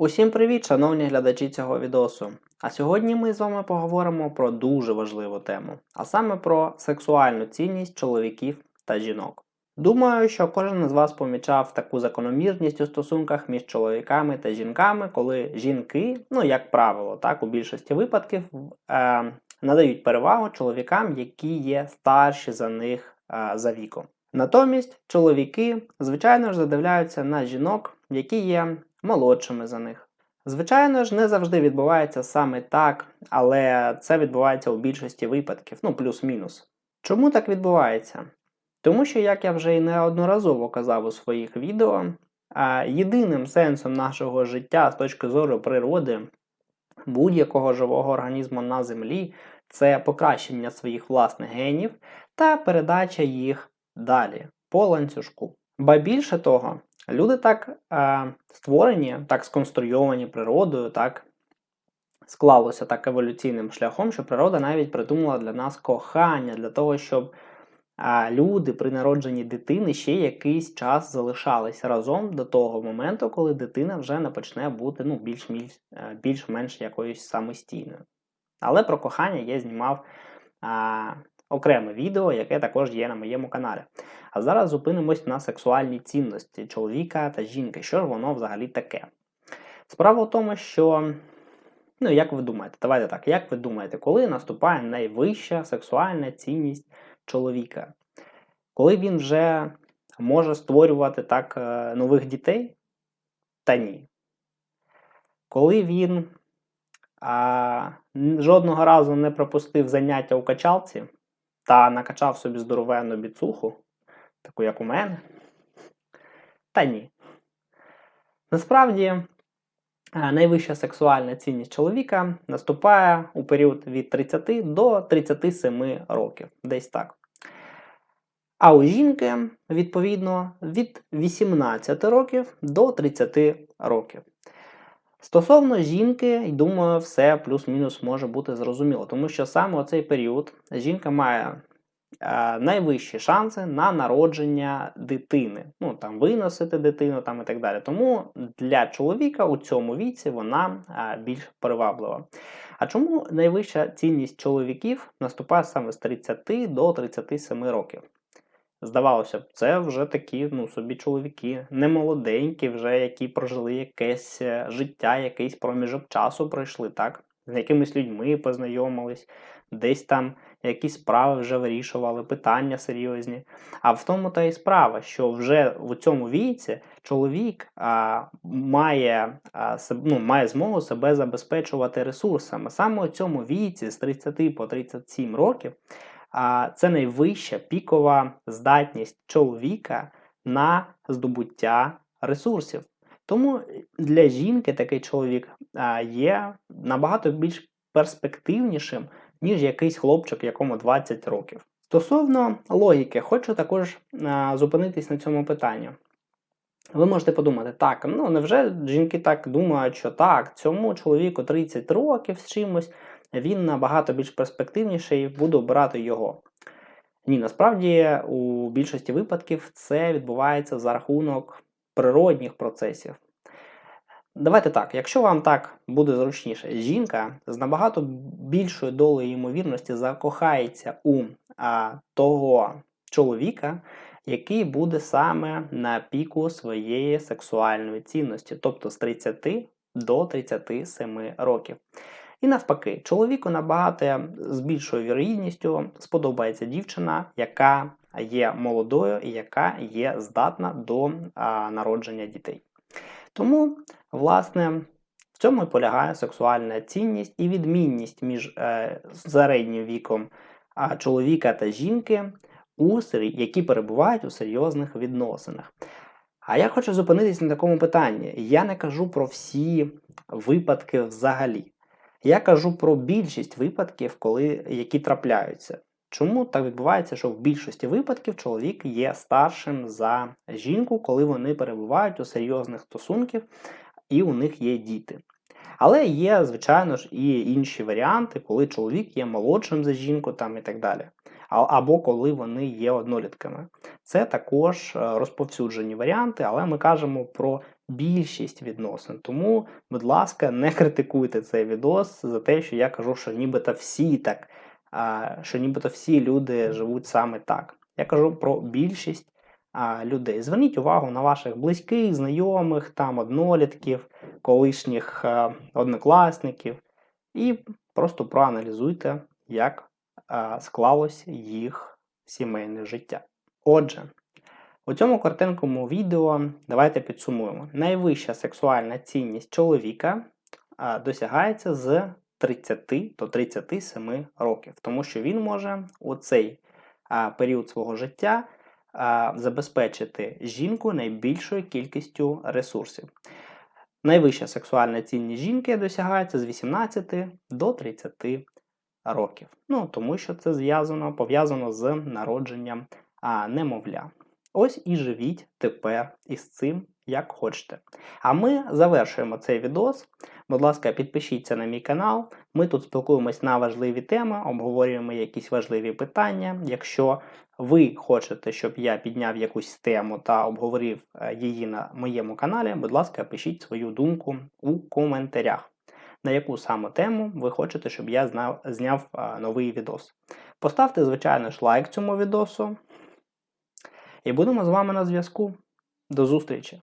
Усім привіт, шановні глядачі цього відосу. А сьогодні ми з вами поговоримо про дуже важливу тему, а саме про сексуальну цінність чоловіків та жінок. Думаю, що кожен із вас помічав таку закономірність у стосунках між чоловіками та жінками, коли жінки, ну як правило, так у більшості випадків е, надають перевагу чоловікам, які є старші за них е, за віком. Натомість чоловіки, звичайно ж, задивляються на жінок, які є молодшими за них. Звичайно ж, не завжди відбувається саме так, але це відбувається у більшості випадків, ну плюс-мінус. Чому так відбувається? Тому що, як я вже і неодноразово казав у своїх відео, єдиним сенсом нашого життя з точки зору природи будь-якого живого організму на землі це покращення своїх власних генів та передача їх далі по ланцюжку. Ба більше того, люди так е, створені, так сконструйовані природою, так склалося так еволюційним шляхом, що природа навіть придумала для нас кохання, для того, щоб е, люди при народженні дитини ще якийсь час залишалися разом до того моменту, коли дитина вже не почне бути ну, більш-менш більш якоюсь самостійною. Але про кохання я знімав а, окреме відео, яке також є на моєму каналі. А зараз зупинимось на сексуальній цінності чоловіка та жінки. Що ж воно взагалі таке? Справа в тому, що, ну, як ви думаєте, давайте так, як ви думаєте, коли наступає найвища сексуальна цінність чоловіка? Коли він вже може створювати так е, нових дітей? Та ні. Коли він а, жодного разу не пропустив заняття у качалці та накачав собі здоровенну біцуху, таку як у мене. Та ні. Насправді, е, найвища сексуальна цінність чоловіка наступає у період від 30 до 37 років. Десь так. А у жінки, відповідно, від 18 років до 30 років. Стосовно жінки, думаю, все плюс-мінус може бути зрозуміло, тому що саме у цей період жінка має е, найвищі шанси на народження дитини. Ну, там, виносити дитину там, і так далі. Тому для чоловіка у цьому віці вона е, більш приваблива. А чому найвища цінність чоловіків наступає саме з 30 до 37 років? Здавалося б, це вже такі ну, собі чоловіки, не молоденькі, вже які прожили якесь е, життя, якийсь проміжок часу пройшли, так? З якимись людьми познайомились, десь там якісь справи вже вирішували, питання серйозні. А в тому та й справа, що вже в цьому віці чоловік а, має а, ну, має змогу себе забезпечувати ресурсами. Саме у цьому віці з 30 по 37 років це найвища пікова здатність чоловіка на здобуття ресурсів. Тому для жінки такий чоловік є набагато більш перспективнішим, ніж якийсь хлопчик, якому 20 років. Стосовно логіки, хочу також зупинитись на цьому питанні. Ви можете подумати, так, ну невже жінки так думають, що так, цьому чоловіку 30 років з чимось, він набагато більш перспективніший, буду обирати його. Ні, насправді у більшості випадків це відбувається за рахунок природних процесів. Давайте так, якщо вам так буде зручніше, жінка з набагато більшою долею ймовірності закохається у а, того чоловіка, який буде саме на піку своєї сексуальної цінності, тобто з 30 до 37 років. І навпаки, чоловіку набагато з більшою вірогідністю сподобається дівчина, яка є молодою і яка є здатна до а, народження дітей. Тому, власне, в цьому і полягає сексуальна цінність і відмінність між е, середнім віком а, чоловіка та жінки, у, які перебувають у серйозних відносинах. А я хочу зупинитись на такому питанні. Я не кажу про всі випадки взагалі. Я кажу про більшість випадків, коли, які трапляються. Чому так відбувається, що в більшості випадків чоловік є старшим за жінку, коли вони перебувають у серйозних стосунках і у них є діти. Але є, звичайно ж, і інші варіанти, коли чоловік є молодшим за жінку там і так далі. Або коли вони є однолітками. Це також е, розповсюджені варіанти, але ми кажемо про більшість відносин. Тому, будь ласка, не критикуйте цей відос за те, що я кажу, що нібито всі так, що нібито всі люди живуть саме так. Я кажу про більшість людей. Зверніть увагу на ваших близьких, знайомих, там однолітків, колишніх е, однокласників, і просто проаналізуйте, як склалось їх сімейне життя. Отже, у цьому картинковому відео давайте підсумуємо. Найвища сексуальна цінність чоловіка досягається з 30 до 37 років, тому що він може у цей період свого життя забезпечити жінку найбільшою кількістю ресурсів. Найвища сексуальна цінність жінки досягається з 18 до 30 років. Ну, тому що це зв'язано, пов'язано з народженням а, немовля. Ось і живіть тепер із цим, як хочете. А ми завершуємо цей відос. Будь ласка, підпишіться на мій канал. Ми тут спілкуємось на важливі теми, обговорюємо якісь важливі питання. Якщо ви хочете, щоб я підняв якусь тему та обговорив е, її на моєму каналі, будь ласка, пишіть свою думку у коментарях. На яку саме тему ви хочете, щоб я знав, зняв а, новий відос. Поставте, звичайно ж, лайк цьому відосу. І будемо з вами на зв'язку. До зустрічі!